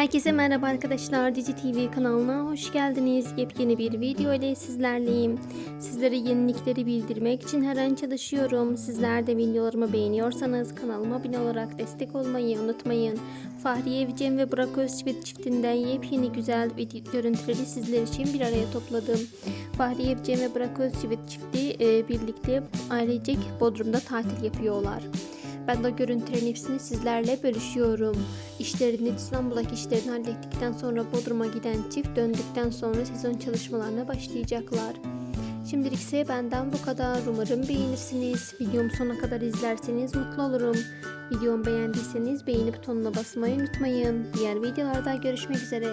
Herkese merhaba arkadaşlar. Dizi TV kanalına hoş geldiniz. Yepyeni bir video ile sizlerleyim. Sizlere yenilikleri bildirmek için her an çalışıyorum. Sizler de videolarımı beğeniyorsanız kanalıma abone olarak destek olmayı unutmayın. Fahriye Evcen ve Burak Özçivit çiftinden yepyeni güzel görüntüleri sizler için bir araya topladım. Fahriye Evcen ve Burak Özçivit çifti e, birlikte ailecek Bodrum'da tatil yapıyorlar. Ben de görüntülerin hepsini sizlerle bölüşüyorum. İşlerini İstanbul'daki işlerini hallettikten sonra Bodrum'a giden çift döndükten sonra sezon çalışmalarına başlayacaklar. Şimdilik ise benden bu kadar. Umarım beğenirsiniz. Videomu sona kadar izlerseniz mutlu olurum. Videomu beğendiyseniz beğeni butonuna basmayı unutmayın. Diğer videolarda görüşmek üzere.